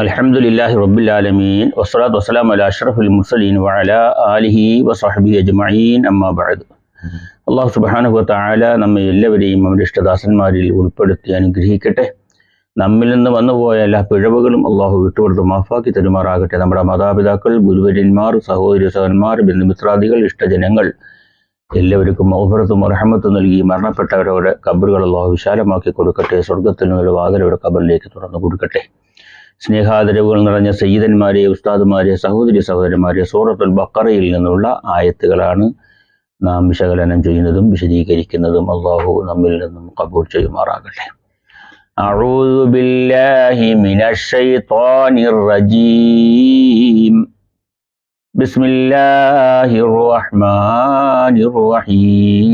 അലഹമുല്ലാഹി റബുല്ലാലമീൻ വസ്സലാത്ത് വസ്സലാം അല അഷ്റഫുൽ മുർസലീൻ വഅല ആലിഹി വസഹബി അജ്മഈൻ. അമ്മാബാദ് അള്ളാഹു സുബാനുഹു താല നമ്മെ എല്ലാവരെയും അവരുടെ ഇഷ്ടദാസന്മാരിൽ ഉൾപ്പെടുത്തി അനുഗ്രഹിക്കട്ടെ. നമ്മിൽ നിന്ന് വന്നുപോയ എല്ലാ പിഴവുകളും അള്ളാഹു വിട്ടുകൊടുത്ത് മാഫാക്കി തരുമാറാകട്ടെ. നമ്മുടെ മാതാപിതാക്കൾ ഗുരുവര്യന്മാർ സഹോദരി സഹന്മാർ ബന്ധുമിത്രാദികൾ ഇഷ്ടജനങ്ങൾ എല്ലാവർക്കും ഔഹറത്തും അർഹമത്തും നൽകി മരണപ്പെട്ടവരവരുടെ കബറുകൾ അള്ളാഹു വിശാലമാക്കി കൊടുക്കട്ടെ. സ്വർഗത്തിൽ നിന്നുള്ള വാതിൽ കബറിലേക്ക് തുറന്നു കൊടുക്കട്ടെ. സ്നേഹാദരവുകൾ നിറഞ്ഞ സയ്യിദന്മാരെ ഉസ്താദുമാരെ സഹോദരി സഹോദരന്മാരെ സൂറത്തുൽ ബക്കറയിൽ നിന്നുള്ള ആയത്തുകളാണ് നാം വിശകലനം ചെയ്യുന്നതും വിശദീകരിക്കുന്നതും അള്ളാഹു നമ്മിൽ നിന്നും കബൂൾ ചെയ്യുമാറാകട്ടെ أعوذ بالله من الشيطان الرجيم بسم الله الرحمن الرحيم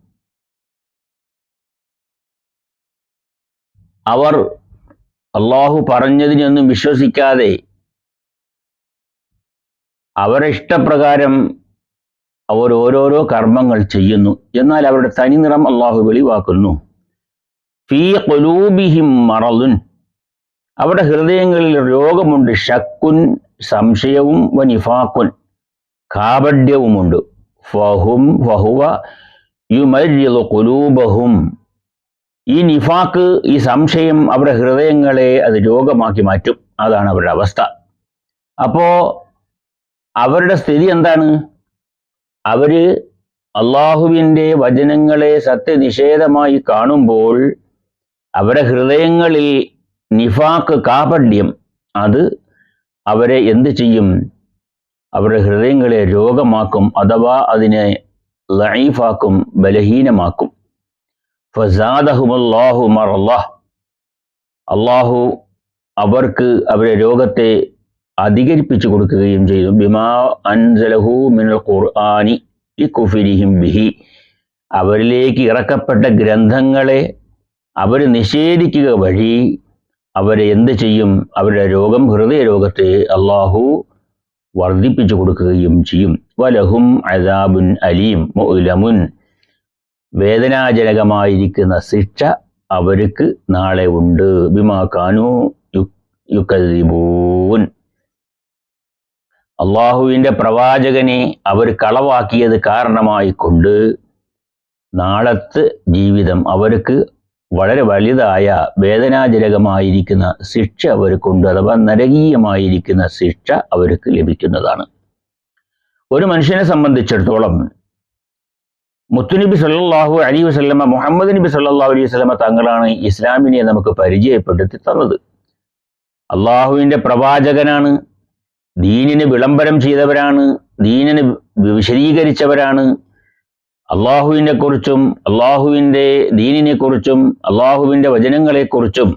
അവർ അള്ളാഹു പറഞ്ഞതിനൊന്നും വിശ്വസിക്കാതെ അവരുടെ ഇഷ്ടപ്രകാരം അവർ ഓരോരോ കർമ്മങ്ങൾ ചെയ്യുന്നു. എന്നാൽ അവരുടെ തനിനിറം അള്ളാഹു വെളിവാക്കുന്നു. ഫീ മറലുൻ അവരുടെ ഹൃദയങ്ങളിൽ രോഗമുണ്ട്. ഷക്കുൻ സംശയവും വനിഫാക്കുൻ കാപഢ്യവുമുണ്ട്. ഫഹും ഫഹുവ യുമരിയു കൊലൂബഹും ഈ നിഫാക്ക് ഈ സംശയം അവരുടെ ഹൃദയങ്ങളെ അത് രോഗമാക്കി മാറ്റും. അതാണ് അവരുടെ അവസ്ഥ. അപ്പോ അവരുടെ സ്ഥിതി എന്താണ്? അവർ അള്ളാഹുവിന്റെ വചനങ്ങളെ സത്യനിഷേധമായി കാണുമ്പോൾ അവരുടെ ഹൃദയങ്ങളിൽ നിഫാക്ക് കാപഡ്യം അത് അവരെ എന്ത് ചെയ്യും? അവരുടെ ഹൃദയങ്ങളെ രോഗമാക്കും അഥവാ അതിനെ ലൈഫാക്കും ബലഹീനമാക്കും. ഫസാദഹുമല്ലാഹു മറല്ലാഹ്. അള്ളാഹു അവർക്ക് അവരെ രോഗത്തെ അധികരിപ്പിച്ചു കൊടുക്കുകയും ചെയ്തു. ബിമാ അൻസലഹു മിനൽ ഖുർആനി ലിക്കുഫിരിഹിം ബിഹി. അവരിലേക്ക് ഇറക്കപ്പെട്ട ഗ്രന്ഥങ്ങളെ അവർ നിഷേധിക്കുക വഴി അവരെ എന്ത് ചെയ്യും? അവരുടെ രോഗം ഹൃദയ രോഗത്തെ അള്ളാഹു വർദ്ധിപ്പിച്ചു കൊടുക്കുകയും ചെയ്യും. വലഹും അസാബുൻ അലീം മുലമുൻ വേദനാജനകമായിരിക്കുന്ന ശിക്ഷ അവർക്ക് നാളെ ഉണ്ട്. ബിമാ കാനു അള്ളാഹുവിന്റെ പ്രവാചകനെ അവർ കളവാക്കിയത് കാരണമായി കൊണ്ട് നാളത്തെ ജീവിതം അവർക്ക് വളരെ വലുതായ വേദനാജനകമായിരിക്കുന്ന ശിക്ഷ അവർക്കുണ്ട് അഥവാ നരകീയമായിരിക്കുന്ന ശിക്ഷ അവർക്ക് ലഭിക്കുന്നതാണ്. ഒരു മനുഷ്യനെ സംബന്ധിച്ചിടത്തോളം മുത്തുനബി സല്ലാഹു അലി വസ്ലമ മുഹമ്മദ് നബി സല്ലാഹു അലൈഹി വസ്ലമ തങ്ങളാണ് ഇസ്ലാമിനെ നമുക്ക് പരിചയപ്പെടുത്തി തന്നത്. അള്ളാഹുവിന്റെ പ്രവാചകനാണ് ദീനിന് വിളംബരം ചെയ്തവരാണ് ദീനിന് വിശദീകരിച്ചവരാണ്. അള്ളാഹുവിനെ കുറിച്ചും അള്ളാഹുവിന്റെ ദീനിനെ കുറിച്ചും അള്ളാഹുവിന്റെ വചനങ്ങളെക്കുറിച്ചും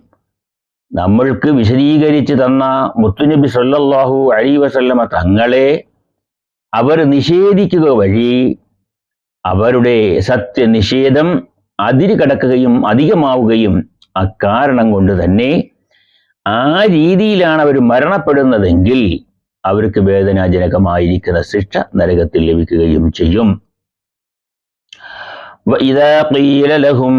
നമ്മൾക്ക് വിശദീകരിച്ച് തന്ന മുത്തുനബി സല്ലാഹു അലി വസല്ലമ തങ്ങളെ അവർ നിഷേധിക്കുക വഴി അവരുടെ സത്യനിഷേധം അതിര് കടക്കുകയും അധികമാവുകയും അക്കാരണം കൊണ്ട് തന്നെ ആ രീതിയിലാണ് അവർ മരണപ്പെടുന്നതെങ്കിൽ അവർക്ക് വേദനാജനകമായിരിക്കുന്ന ശിക്ഷ നരകത്തിൽ ലഭിക്കുകയും ചെയ്യും وإذا قيل لهم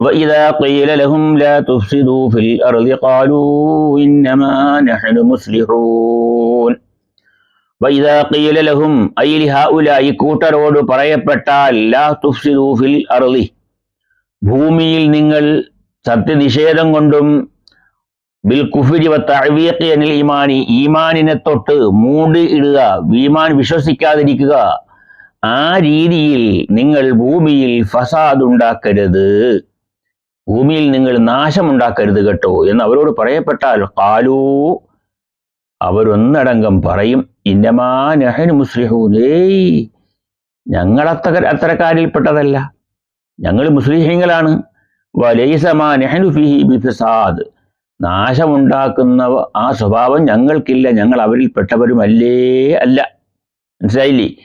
وإذا قيل لهم لا تفسدوا في الأرض قالوا إنما نحن مصلحون വൈദാഖീലലഹും ഈ പറയപ്പെട്ടാൽ ഫിൽ ഭൂമിയിൽ നിങ്ങൾ സത്യനിഷേധം കൊണ്ടും ബിൽ കുഫിരി വത്തഴവിയത്ത് അനിൽ ഈമാനി ഈമാനിനെ തൊട്ട് മൂടി ഇടുക വീമാൻ വിശ്വസിക്കാതിരിക്കുക. ആ രീതിയിൽ നിങ്ങൾ ഭൂമിയിൽ ഫസാദ് ഉണ്ടാക്കരുത് ഭൂമിയിൽ നിങ്ങൾ നാശമുണ്ടാക്കരുത് കേട്ടോ എന്ന് അവരോട് പറയപ്പെട്ടാൽ കാലൂ അവരൊന്നടങ്കം പറയും. ഇന്നമാ നെഹൻ മുസ്ലിഹൂൻ ഏയ് ഞങ്ങൾ അത്ര അത്തരക്കാരിൽപ്പെട്ടതല്ല. ഞങ്ങൾ മുസ്ലിഹീങ്ങളാണ്. വലൈസമാ നെഹനു ഫിഹി ബി ഫസാദ് നാശമുണ്ടാക്കുന്ന ആ സ്വഭാവം ഞങ്ങൾക്കില്ല. ഞങ്ങൾ അവരിൽ പെട്ടവരുമല്ലേ? അല്ല. മനസ്സിലായില്ലേ?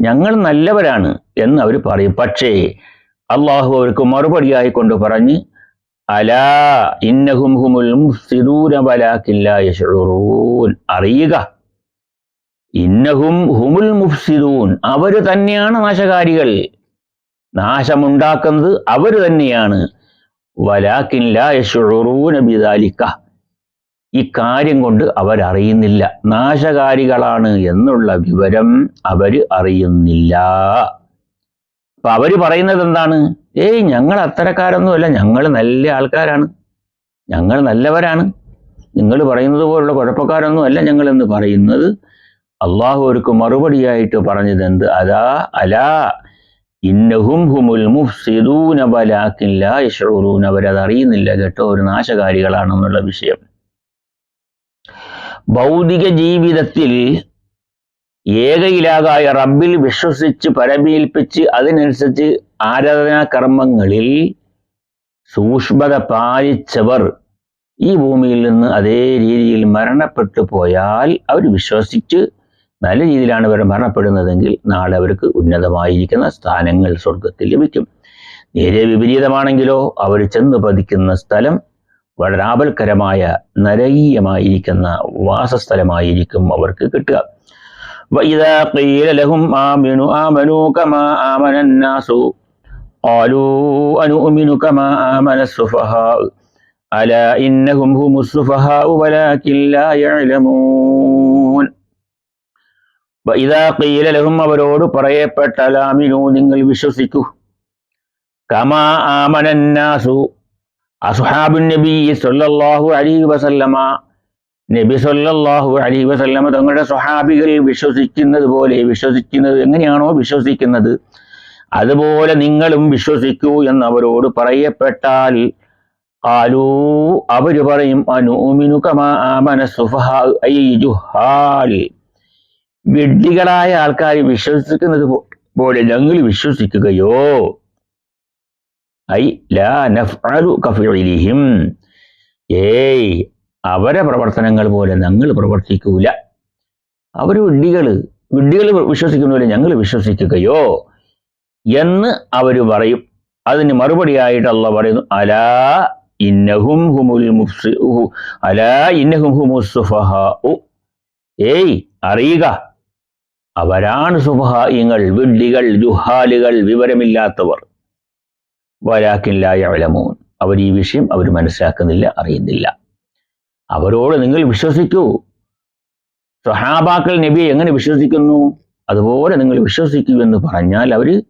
ഞങ്ങൾ നല്ലവരാണ് എന്ന് അവർ പറയും. പക്ഷേ അള്ളാഹു അവർക്ക് മറുപടിയായി കൊണ്ട് പറഞ്ഞ് അലാ ഇന്നഹും ഹുമുൽ അറിയുക. ഇന്നഹും ഹുമുൽ മുഫ്സിദൂൻ. അവർ തന്നെയാണ് നാശകാരികൾ. നാശമുണ്ടാക്കുന്നത് അവർ തന്നെയാണ്. വലാക്കില്ല ബിദാലിക്ക ഈ കാര്യം കൊണ്ട് അവരറിയുന്നില്ല. നാശകാരികളാണ് എന്നുള്ള വിവരം അവർ അറിയുന്നില്ല. അപ്പൊ അവർ പറയുന്നത് എന്താണ്? ഏയ് ഞങ്ങൾ അത്തരക്കാരൊന്നുമല്ല. ഞങ്ങൾ നല്ല ആൾക്കാരാണ്. ഞങ്ങൾ നല്ലവരാണ്. നിങ്ങൾ പറയുന്നത് പോലുള്ള കുഴപ്പക്കാരൊന്നും അല്ല ഞങ്ങൾ എന്ന് പറയുന്നത്. അള്ളാഹു അവർക്ക് മറുപടിയായിട്ട് പറഞ്ഞത് എന്ത് അതാ അലാ ഇന്നഹും ഹുമുൽ മുഫ്സിദൂന വലാകിൻ ലാ അവരത് അറിയുന്നില്ല കേട്ടോ ഒരു നാശകാരികളാണെന്നുള്ള വിഷയം. ഭൗതിക ജീവിതത്തിൽ ഏകയിലാകായ റബ്ബിൽ വിശ്വസിച്ച് പരമേൽപ്പിച്ച് അതിനനുസരിച്ച് ആരാധനാ കർമ്മങ്ങളിൽ സൂക്ഷ്മത പാലിച്ചവർ ഈ ഭൂമിയിൽ നിന്ന് അതേ രീതിയിൽ മരണപ്പെട്ടു പോയാൽ അവർ വിശ്വസിച്ച് നല്ല രീതിയിലാണ് ഇവർ മരണപ്പെടുന്നതെങ്കിൽ നാളെ അവർക്ക് ഉന്നതമായിരിക്കുന്ന സ്ഥാനങ്ങൾ സ്വർഗത്തിൽ ലഭിക്കും നേരെ വിപരീതമാണെങ്കിലോ അവർ ചെന്ന് പതിക്കുന്ന സ്ഥലം വളരെ ആപൽക്കരമായ നരകീയമായിരിക്കുന്ന വാസസ്ഥലമായിരിക്കും അവർക്ക് കിട്ടുക وإذا قيل لهم آمنوا آمنوا كما آمن الناس قالوا أنؤمن كما آمن السفهاء ألا إنهم هم السفهاء ولكن لا يعلمون ഇതാ ലഹും അവരോട് പറയപ്പെട്ട അലാമിനു നിങ്ങൾ വിശ്വസിക്കൂ. കമാ ആമനന്നാസു അസുഹാബുൻ നബി സൊല്ലാഹു അലി വസല്ലമ. നബി സൊല്ലാഹു അലി വസല്ലമ തങ്ങളുടെ സ്വഹാബികൾ വിശ്വസിക്കുന്നത് പോലെ വിശ്വസിക്കുന്നത് എങ്ങനെയാണോ വിശ്വസിക്കുന്നത് അതുപോലെ നിങ്ങളും വിശ്വസിക്കൂ എന്ന് അവരോട് പറയപ്പെട്ടാൽ ആലൂ അവർ പറയും അനുമിനു കമാ ആമന സുഫഹാ ഐ ജുഹാൽ. വിഡ്ഢികളായ ആൾക്കാർ വിശ്വസിക്കുന്നത് പോലെ ഞങ്ങൾ വിശ്വസിക്കുകയോ? ഐ ലാ നഫ്അലു ഏയ് അവരെ പ്രവർത്തനങ്ങൾ പോലെ ഞങ്ങൾ പ്രവർത്തിക്കൂല. അവർ വിഡ്ഢികൾ വിഡ്ഢികൾ വിശ്വസിക്കുന്ന പോലെ ഞങ്ങൾ വിശ്വസിക്കുകയോ? എന്ന് അവർ പറയും. അതിന് മറുപടിയായിട്ട് അള്ള പറയുന്നു അലാ ഇന്നഹും ഹുമുൽ അലാ ഇന്നഹും ഹുമുസ് സുഫഹാഉ ഏയ് അറിയുക. അവരാണ് സുഫഹായിങ്ങൾ വിഡ്ഢികൾ ജുഹാലുകൾ വിവരമില്ലാത്തവർ. വരാക്കില്ലായ അലമൂൻ അവർ ഈ വിഷയം അവർ മനസ്സിലാക്കുന്നില്ല അറിയുന്നില്ല. അവരോട് നിങ്ങൾ വിശ്വസിക്കൂ. സഹാബാക്കൾ നബിയെ എങ്ങനെ വിശ്വസിക്കുന്നു? അതുപോലെ നിങ്ങൾ വിശ്വസിക്കൂ എന്ന് പറഞ്ഞാൽ അവർ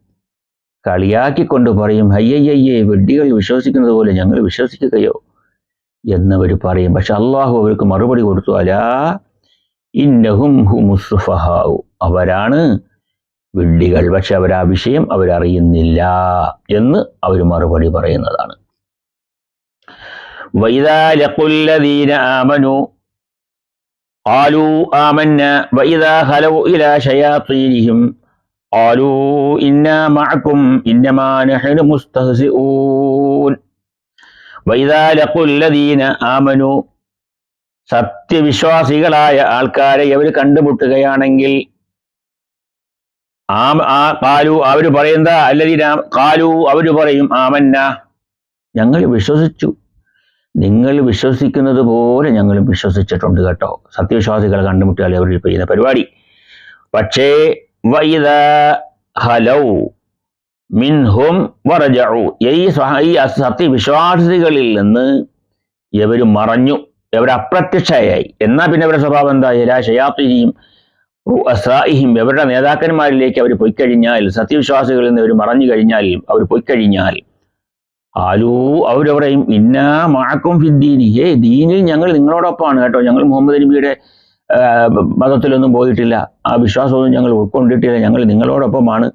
കളിയാക്കിക്കൊണ്ട് പറയും അയ്യയ്യയ്യേ വെഡ്ഡികൾ വിശ്വസിക്കുന്നത് പോലെ ഞങ്ങൾ വിശ്വസിക്കുകയോ? എന്നവർ പറയും. പക്ഷെ അള്ളാഹു അവർക്ക് മറുപടി കൊടുത്തു അലാ ഇന്നഹും ഹുമുസുഫഹാഉ അവരാണ് വിഡ്ഢികൾ പക്ഷെ അവർ ആ വിഷയം അവരറിയുന്നില്ല എന്ന് അവർ മറുപടി പറയുന്നതാണ് وإذا لقوا الذين آمنوا قالوا آمنا وإذا خلوا إلى شياطينهم قالوا إنا معكم إنما نحن مستهزئون وإذا لقوا الذين آمنوا സത്യവിശ്വാസികളായ ആൾക്കാരെ അവർ കണ്ടുമുട്ടുകയാണെങ്കിൽ ആ ആ കാലു അവർ പറയുന്ന അല്ലെങ്കിൽ കാലു അവർ പറയും ആമന്ന. ഞങ്ങൾ വിശ്വസിച്ചു. നിങ്ങൾ വിശ്വസിക്കുന്നത് പോലെ ഞങ്ങളും വിശ്വസിച്ചിട്ടുണ്ട് കേട്ടോ. സത്യവിശ്വാസികളെ കണ്ടുമുട്ടിയാൽ അവർ ചെയ്യുന്ന പരിപാടി. പക്ഷേ വൈദ ഹലൗ മിൻഹും വറജു ഈ ഈ സത്യവിശ്വാസികളിൽ നിന്ന് ഇവർ മറഞ്ഞു. ഇവർ അപ്രത്യക്ഷയായി എന്നാ പിന്നെ ഇവരുടെ സ്വഭാവം എന്താ? എല്ലാ അസായിഹിം ഇവരുടെ നേതാക്കന്മാരിലേക്ക് അവർ പൊയ്ക്കഴിഞ്ഞാൽ സത്യവിശ്വാസികളിൽ നിന്ന് അവർ മറഞ്ഞു കഴിഞ്ഞാൽ അവർ പൊയ്ക്കഴിഞ്ഞാൽ ആലൂ അവരവരെയും ഇന്നാ മാക്കും ഫിദ്ദീനി ഏ ദീനിൽ ഞങ്ങൾ നിങ്ങളോടൊപ്പമാണ് കേട്ടോ. ഞങ്ങൾ മുഹമ്മദ് നബിയുടെ മതത്തിലൊന്നും പോയിട്ടില്ല. ആ വിശ്വാസമൊന്നും ഞങ്ങൾ ഉൾക്കൊണ്ടിട്ടില്ല. ഞങ്ങൾ നിങ്ങളോടൊപ്പമാണ്.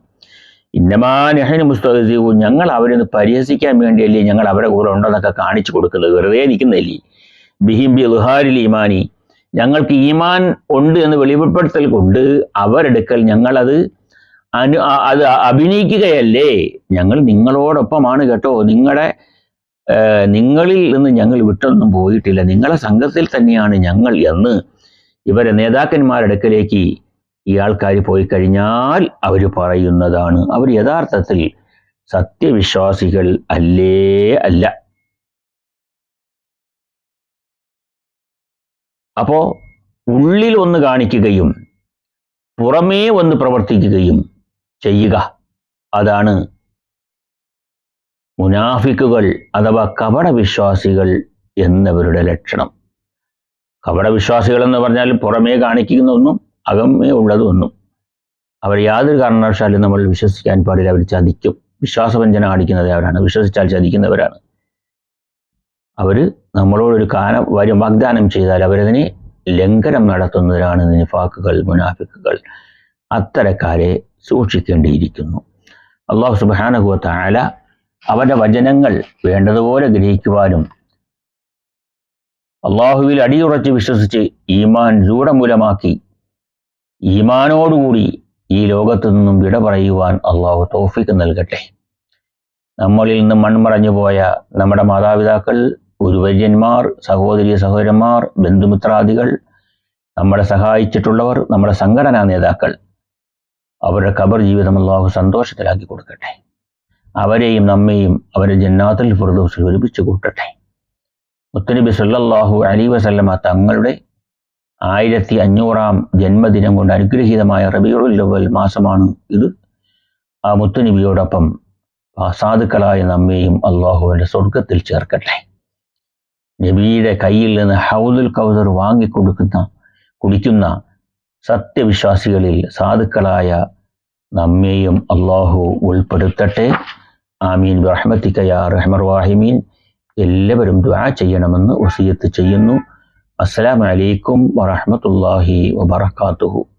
ഇന്നമാ നെഹന മുസ്തീവു ഞങ്ങൾ അവരെ പരിഹസിക്കാൻ വേണ്ടിയല്ലേ ഞങ്ങൾ അവരെ കൂടെ ഉണ്ടെന്നൊക്കെ കാണിച്ചു കൊടുക്കുന്നത്. വെറുതെ നിൽക്കുന്നില്ലേ. ബിഹിം ബി ലുഹാരിൽ ഈമാനി. ഞങ്ങൾക്ക് ഈമാൻ ഉണ്ട് എന്ന് വെളിപ്പെടുത്തൽ കൊണ്ട് അവരെടുക്കൽ ഞങ്ങളത് അനു അത് അഭിനയിക്കുകയല്ലേ? ഞങ്ങൾ നിങ്ങളോടൊപ്പമാണ് കേട്ടോ. നിങ്ങളുടെ നിങ്ങളിൽ നിന്ന് ഞങ്ങൾ വിട്ടൊന്നും പോയിട്ടില്ല. നിങ്ങളെ സംഘത്തിൽ തന്നെയാണ് ഞങ്ങൾ എന്ന് ഇവരെ നേതാക്കന്മാരുടെ അടുക്കലേക്ക് ഈ ആൾക്കാർ പോയി കഴിഞ്ഞാൽ അവർ പറയുന്നതാണ്. അവർ യഥാർത്ഥത്തിൽ സത്യവിശ്വാസികൾ അല്ലേ? അല്ല. അപ്പോ ഉള്ളിൽ ഒന്ന് കാണിക്കുകയും പുറമേ ഒന്ന് പ്രവർത്തിക്കുകയും ചെയ്യുക. അതാണ് മുനാഫിക്കുകൾ അഥവാ കപട വിശ്വാസികൾ എന്നവരുടെ ലക്ഷണം. കപട വിശ്വാസികൾ എന്ന് പറഞ്ഞാൽ പുറമേ കാണിക്കുന്ന ഒന്നും അകമേ ഉള്ളതൊന്നും അവർ യാതൊരു കാരണവശാലും നമ്മൾ വിശ്വസിക്കാൻ പാടില്ല. അവർ ചതിക്കും. വിശ്വാസവഞ്ചന കാണിക്കുന്നത് അവരാണ് വിശ്വസിച്ചാൽ ചതിക്കുന്നവരാണ്. അവർ നമ്മളോടൊരു കാന വരും വാഗ്ദാനം ചെയ്താൽ അവരതിനെ ലംഘനം നടത്തുന്നവരാണ് നിഫാക്കുകൾ മുനാഫിക്കുകൾ അത്തരക്കാരെ സൂക്ഷിക്കേണ്ടിയിരിക്കുന്നു. അള്ളാഹു സുബാനഹുവ ആല അവരുടെ വചനങ്ങൾ വേണ്ടതുപോലെ ഗ്രഹിക്കുവാനും അള്ളാഹുവിൽ അടിയുറച്ച് വിശ്വസിച്ച് ഈമാൻ ദൂഢമൂലമാക്കി ഈമാനോടുകൂടി ഈ ലോകത്തു നിന്നും വിട പറയുവാൻ അള്ളാഹു തോഫിക്ക് നൽകട്ടെ. നമ്മളിൽ നിന്ന് മൺമറഞ്ഞു പോയ നമ്മുടെ മാതാപിതാക്കൾ ഗുരുവര്യന്മാർ സഹോദരി സഹോദരന്മാർ ബന്ധുമിത്രാദികൾ നമ്മളെ സഹായിച്ചിട്ടുള്ളവർ നമ്മുടെ സംഘടനാ നേതാക്കൾ അവരുടെ ഖബർ ജീവിതം അള്ളാഹു സന്തോഷത്തിലാക്കി കൊടുക്കട്ടെ. അവരെയും നമ്മെയും അവരെ ജന്നാത്തിൽ ഫുർദോസിൽ ഒരുമിച്ച് കൂട്ടട്ടെ. മുത്തനബി സല്ലാഹു അലി വസല്ലമ തങ്ങളുടെ ആയിരത്തി അഞ്ഞൂറാം ജന്മദിനം കൊണ്ട് അനുഗ്രഹീതമായ റബിയുൽ അവൽ മാസമാണ് ഇത്. ആ മുത്തുനബിയോടൊപ്പം സാധുക്കളായ നമ്മെയും അള്ളാഹുവിന്റെ സ്വർഗത്തിൽ ചേർക്കട്ടെ. നബിയുടെ കയ്യിൽ നിന്ന് ഹൗദുൽ കൗദർ വാങ്ങിക്കൊടുക്കുന്ന കുടിക്കുന്ന സത്യവിശ്വാസികളിൽ സാധുക്കളായ നമ്മെയും അള്ളാഹു ഉൾപ്പെടുത്തട്ടെ. ആമീൻ. റഹ്മത്തിക്കയ റഹ്മർ വാഹിമീൻ എല്ലാവരും ദ്വാ ചെയ്യണമെന്ന് വസീയത്ത് ചെയ്യുന്നു. അസ്സലാമു അലൈക്കും വറഹ്മത്തുള്ളാഹി വബറകാതുഹു.